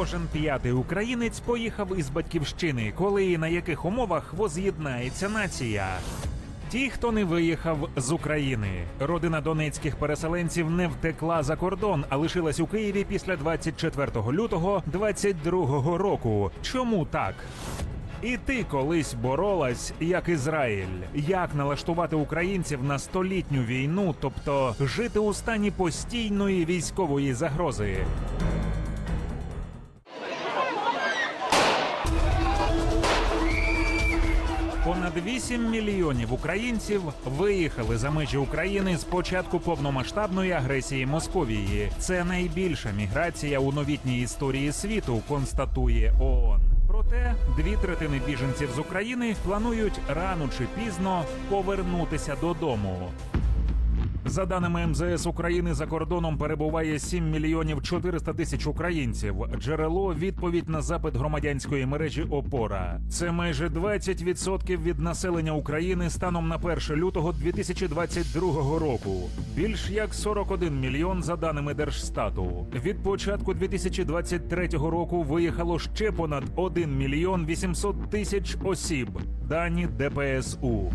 Кожен п'ятий українець поїхав із батьківщини, коли і на яких умовах воз'єднається нація. Ті, хто не виїхав з України, родина донецьких переселенців не втекла за кордон, а лишилась у Києві після 24 лютого 22 року. Чому так? І ти колись боролась як Ізраїль. Як налаштувати українців на столітню війну, тобто жити у стані постійної військової загрози? Понад 8 мільйонів українців виїхали за межі України з початку повномасштабної агресії Московії. Це найбільша міграція у новітній історії світу, констатує ООН. Проте дві третини біженців з України планують рано чи пізно повернутися додому. За даними МЗС України, за кордоном перебуває 7 мільйонів 400 тисяч українців. Джерело відповідь на запит громадянської мережі Опора. Це майже 20% від населення України станом на 1 лютого 2022 року. Більш як 41 мільйон за даними Держстату. Від початку 2023 року виїхало ще понад 1 мільйон 800 тисяч осіб. Дані ДПСУ.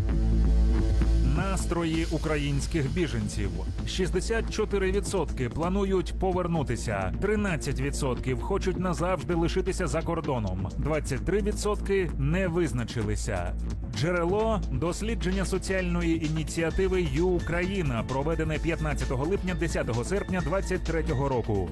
Настрої українських біженців 64% планують повернутися, 13% хочуть назавжди лишитися за кордоном, 23% не визначилися. Джерело дослідження соціальної ініціативи «Ю-Україна», проведене 15 липня 10 серпня 2023 року.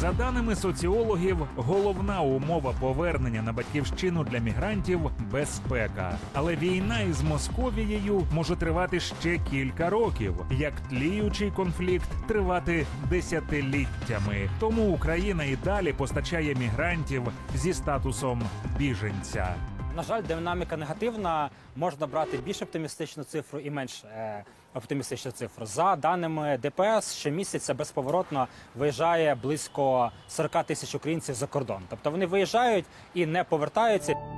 За даними соціологів, головна умова повернення на батьківщину для мігрантів безпека. Але війна із Московією може тривати ще кілька років, як тліючий конфлікт тривати десятиліттями. Тому Україна і далі постачає мігрантів зі статусом біженця. На жаль, динаміка негативна. Можна брати більш оптимістичну цифру і менш е, оптимістичну цифру. За даними ДПС, щомісяця безповоротно виїжджає близько 40 тисяч українців за кордон. Тобто вони виїжджають і не повертаються.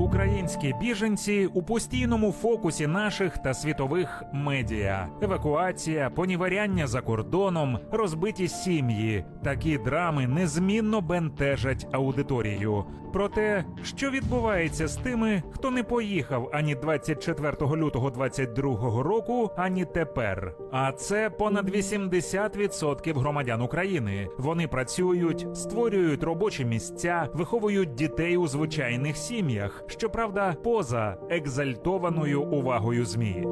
Українські біженці у постійному фокусі наших та світових медіа: евакуація, поніваряння за кордоном, розбиті сім'ї. Такі драми незмінно бентежать аудиторію. Про те, що відбувається з тими, хто не поїхав ані 24 лютого 22 року, ані тепер. А це понад 80% громадян України. Вони працюють, створюють робочі місця, виховують дітей у звичайних сім'ях. Щоправда, поза екзальтованою увагою змі.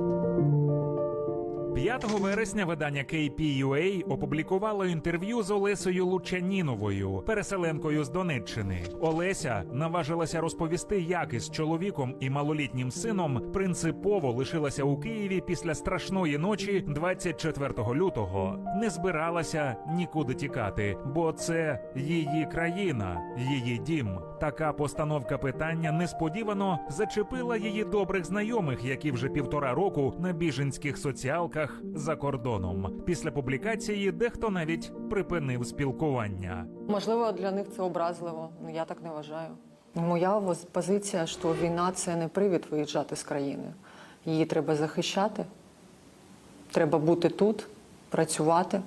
5 вересня видання KPUA опублікувало інтерв'ю з Олесею Лучаніновою, переселенкою з Донеччини. Олеся наважилася розповісти, як із чоловіком і малолітнім сином принципово лишилася у Києві після страшної ночі 24 лютого. Не збиралася нікуди тікати, бо це її країна, її дім. Така постановка питання несподівано зачепила її добрих знайомих, які вже півтора року на біженських соціалках за кордоном. Після публікації дехто навіть припинив спілкування. Можливо, для них це образливо. Ну я так не вважаю. Моя позиція, що війна це не привід виїжджати з країни. Її треба захищати. Треба бути тут, працювати,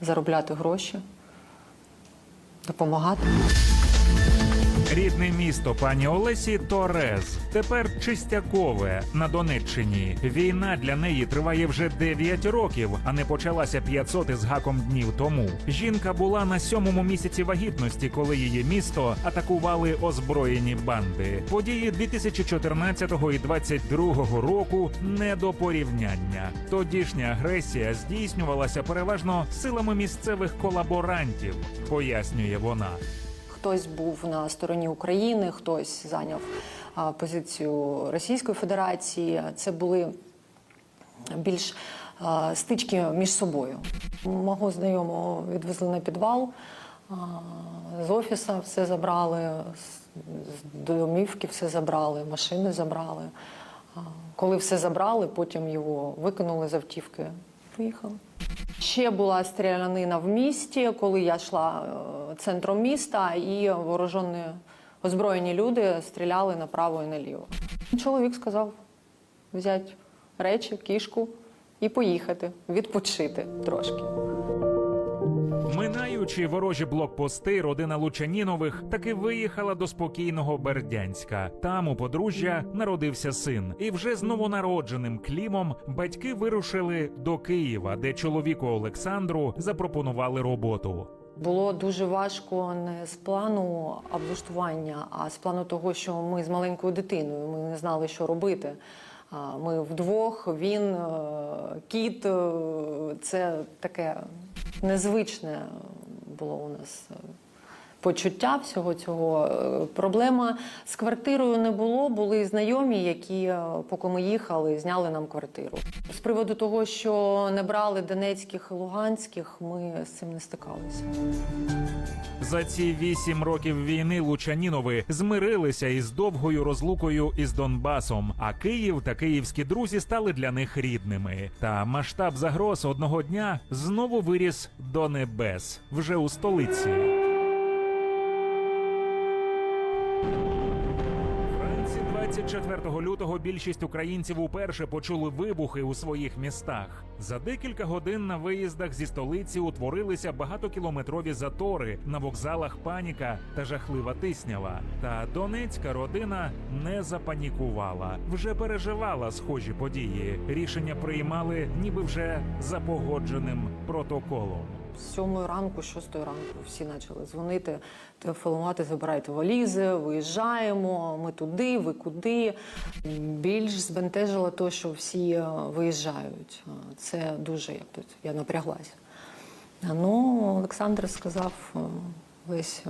заробляти гроші, допомагати. Рідне місто пані Олесі Торез. Тепер Чистякове на Донеччині. Війна для неї триває вже 9 років, а не почалася 500 із гаком днів тому. Жінка була на сьомому місяці вагітності, коли її місто атакували озброєні банди. Події 2014 і 2022 року не до порівняння. Тодішня агресія здійснювалася переважно силами місцевих колаборантів, пояснює вона. Хтось був на стороні України, хтось зайняв позицію Російської Федерації. Це були більш стички між собою. Мого знайомого відвезли на підвал з офіса, все забрали, з- домівки все забрали, машини забрали. Коли все забрали, потім його викинули з автівки. Поїхали. Ще була стрілянина в місті, коли я йшла е, центром міста, і вооружені озброєні люди стріляли направо і наліво. Чоловік сказав взяти речі, кішку і поїхати, відпочити трошки. Минаючи ворожі блокпости, родина Лучанінових таки виїхала до спокійного Бердянська. Там у подружжя народився син, і вже з новонародженим Клімом батьки вирушили до Києва, де чоловіку Олександру запропонували роботу. Було дуже важко не з плану облаштування, а з плану того, що ми з маленькою дитиною. Ми не знали, що робити. Ми вдвох, він, е, кіт. е, Це таке незвичне було у нас. Почуття всього цього Е, проблема з квартирою не було. Були знайомі, які, е, поки ми їхали, зняли нам квартиру. З приводу того, що не брали донецьких і луганських, ми з цим не стикалися. За ці вісім років війни Лучанінови змирилися із довгою розлукою із Донбасом. А Київ та київські друзі стали для них рідними. Та масштаб загроз одного дня знову виріс до небес вже у столиці. 24 лютого більшість українців уперше почули вибухи у своїх містах. За декілька годин на виїздах зі столиці утворилися багатокілометрові затори на вокзалах паніка та жахлива тиснява. Та донецька родина не запанікувала, вже переживала схожі події. Рішення приймали, ніби вже за погодженим протоколом. З сьомої ранку, шостої ранку всі почали дзвонити, телефонувати, забирайте валізи, виїжджаємо, ми туди, ви куди. Більш збентежило те, що всі е, виїжджають. Е, Це дуже як тут, я напряглася. Ну, Олександр сказав, е, весь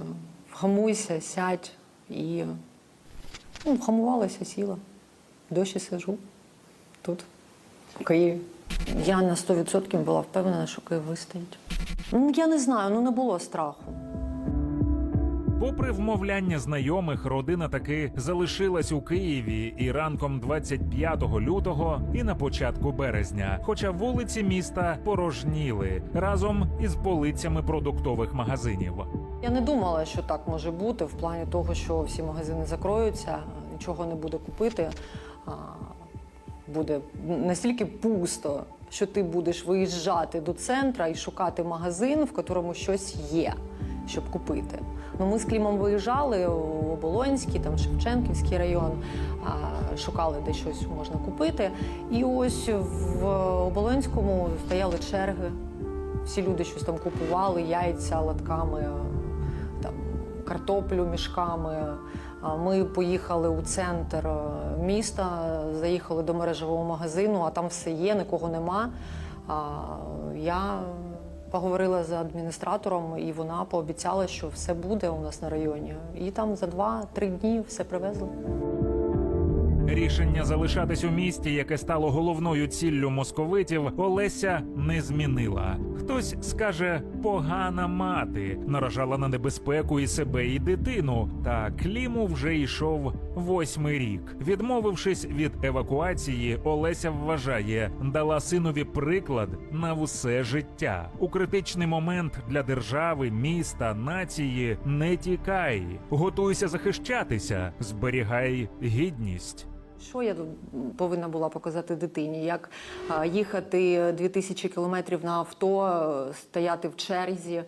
вгамуйся, сядь і ну, вгамувалася, сіла. Досі сижу тут, в Києві. Я на 100% була впевнена, що Київ вистоїть. Ну, я не знаю, ну не було страху. Попри вмовляння знайомих, родина таки залишилась у Києві і ранком 25 лютого, і на початку березня. Хоча вулиці міста порожніли разом із полицями продуктових магазинів. Я не думала, що так може бути в плані того, що всі магазини закроються, нічого не буде купити. Буде настільки пусто, що ти будеш виїжджати до центра і шукати магазин, в якому щось є, щоб купити. Ну, ми з Клімом виїжджали у Оболонський, там Шевченківський район, шукали, де щось можна купити. І ось в Оболонському стояли черги. Всі люди щось там купували, яйця лотками, там, картоплю мішками. Ми поїхали у центр е, міста, заїхали до мережевого магазину, а там все є, нікого нема. Я поговорила з адміністратором, і вона пообіцяла, що все буде у нас на районі. І там за два-три дні все привезли. Рішення залишатись у місті, яке стало головною ціллю московитів, Олеся не змінила. Хтось скаже погана мати, наражала на небезпеку і себе, і дитину. Та Кліму вже йшов восьмий рік. Відмовившись від евакуації, Олеся вважає, дала синові приклад на все життя. У критичний момент для держави, міста, нації не тікай, готуйся захищатися, зберігай гідність. Що я тут повинна була показати дитині? Як їхати 2000 кілометрів на авто, е, стояти в черзі,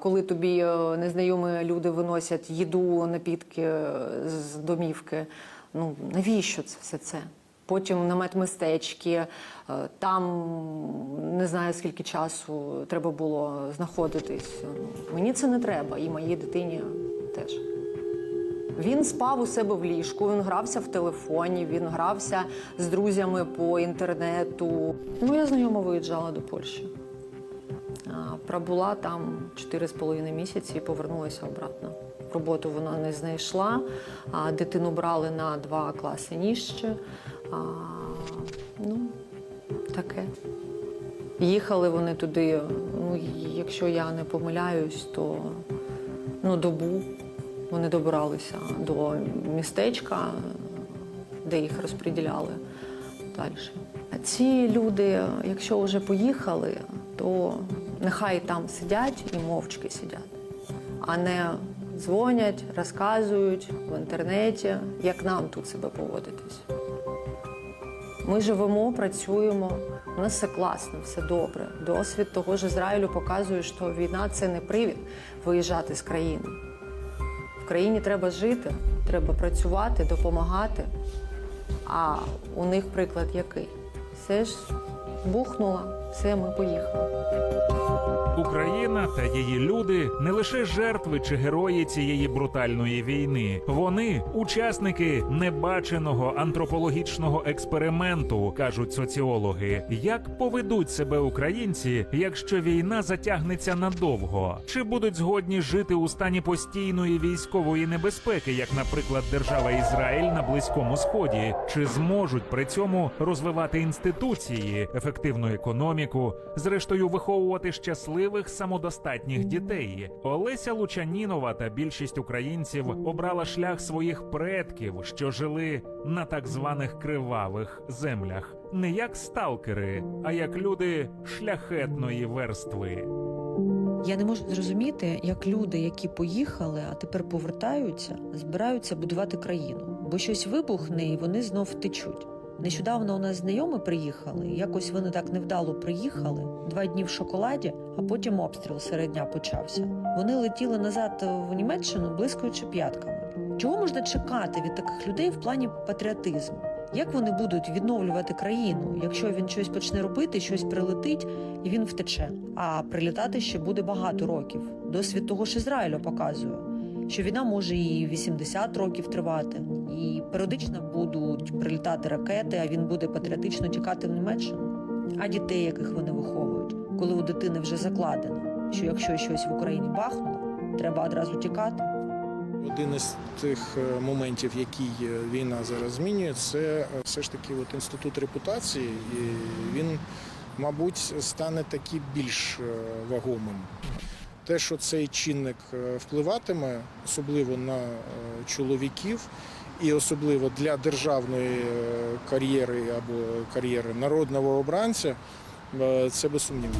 коли тобі е, незнайомі люди виносять їду, напітки е, з домівки. Ну навіщо це все це? Потім намет мистечки, там не знаю скільки часу треба було знаходитись. Мені це не треба, і моїй дитині теж. Він спав у себе в ліжку, він грався в телефоні, він грався з друзями по інтернету. Ну, я знайомо виїжджала до Польщі. Пробула там 4,5 місяці і повернулася обратно. Роботу вона не знайшла, дитину брали на два класи нижче. Ну, таке. Їхали вони туди, ну, якщо я не помиляюсь, то ну, добу вони добиралися до містечка, де їх розподіляли далі. Ці люди, якщо вже поїхали, то нехай там сидять і мовчки сидять, а не дзвонять, розказують в інтернеті, як нам тут себе поводитись. Ми живемо, працюємо. У нас все класно, все добре. Досвід того ж Ізраїлю показує, що війна це не привід виїжджати з країни. В країні треба жити, треба працювати, допомагати. А у них приклад який? Все ж бухнуло, все, ми поїхали. Україна та її люди не лише жертви чи герої цієї брутальної війни. Вони учасники небаченого антропологічного експерименту, кажуть соціологи. Як поведуть себе українці, якщо війна затягнеться надовго? Чи будуть згодні жити у стані постійної військової небезпеки, як, наприклад, держава Ізраїль на близькому сході? Чи зможуть при цьому розвивати інституції, ефективну економіку, зрештою виховувати щасливих самодостатніх дітей? Олеся Лучанінова та більшість українців обрала шлях своїх предків, що жили на так званих кривавих землях, не як сталкери, а як люди шляхетної верстви. Я не можу зрозуміти, як люди, які поїхали, а тепер повертаються, збираються будувати країну, бо щось вибухне і вони знов втечуть. Нещодавно у нас знайомі приїхали. Якось вони так невдало приїхали. Два дні в шоколаді, а потім обстріл серед дня почався. Вони летіли назад в Німеччину, блискуючи п'ятками. Чого можна чекати від таких людей в плані патріотизму? Як вони будуть відновлювати країну, якщо він щось почне робити, щось прилетить і він втече? А прилітати ще буде багато років. Досвід того ж Ізраїлю показує, що війна може і 80 років тривати, і періодично будуть прилітати ракети, а він буде патріотично тікати в Німеччину. А дітей, яких вони виховують, коли у дитини вже закладено, що якщо щось в Україні бахнуло, треба одразу тікати. Один із тих е, моментів, який е, війна зараз змінює, це е, все ж таки от інститут репутації, і він, мабуть, стане таки більш вагомим. Те, що цей чинник е, впливатиме, особливо на е, чоловіків, і особливо для державної е, кар'єри або кар'єри народного обранця, це безсумнівно.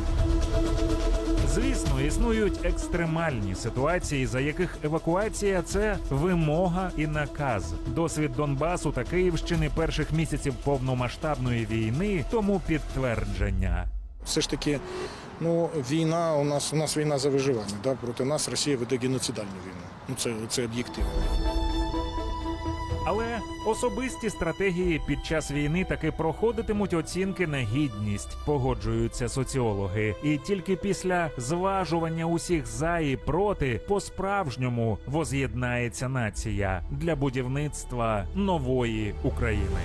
Звісно, існують екстремальні ситуації, за яких евакуація це вимога і наказ. Досвід Донбасу та Київщини перших місяців повномасштабної війни тому підтвердження. все ж таки, ну війна у нас у нас війна за виживання. Да? Проти нас Росія веде геноцидальну війну. Ну це, це об'єктивно. Але особисті стратегії під час війни таки проходитимуть оцінки на гідність, погоджуються соціологи. І тільки після зважування усіх за і проти по-справжньому воз'єднається нація для будівництва нової України.